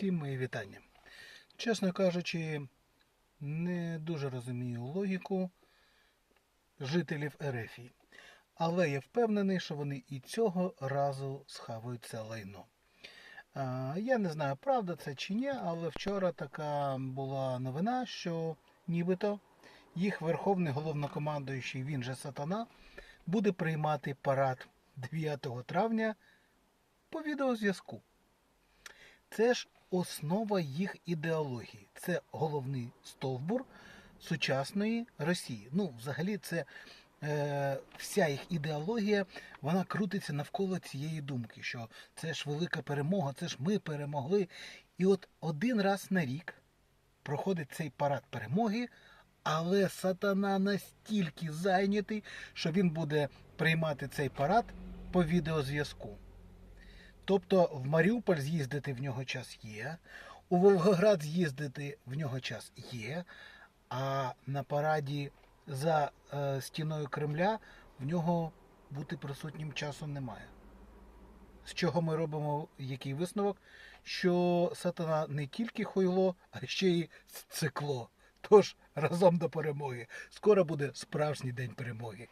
Всім мої вітання. Чесно кажучи, не дуже розумію логіку жителів Ерефії. Але я впевнений, що вони і цього разу схавають це лайно. Я не знаю, правда це чи ні, але вчора така була новина, що нібито їх верховний головнокомандуючий, він же Сатана, буде приймати парад 9 травня по відеозв'язку. Це ж основа їх ідеології. Це головний стовбур сучасної Росії. Ну, взагалі, це е, вся їх ідеологія, вона крутиться навколо цієї думки, що це ж велика перемога, це ж ми перемогли. І от один раз на рік проходить цей парад перемоги, але сатана настільки зайнятий, що він буде приймати цей парад по відеозв'язку. Тобто в Маріуполь з'їздити в нього час є, у Волгоград з'їздити в нього час є, а на параді за е, стіною Кремля в нього бути присутнім часу немає. З чого ми робимо який висновок? Що сатана не тільки хуйло, а ще й цикло. Тож разом до перемоги. Скоро буде справжній день перемоги.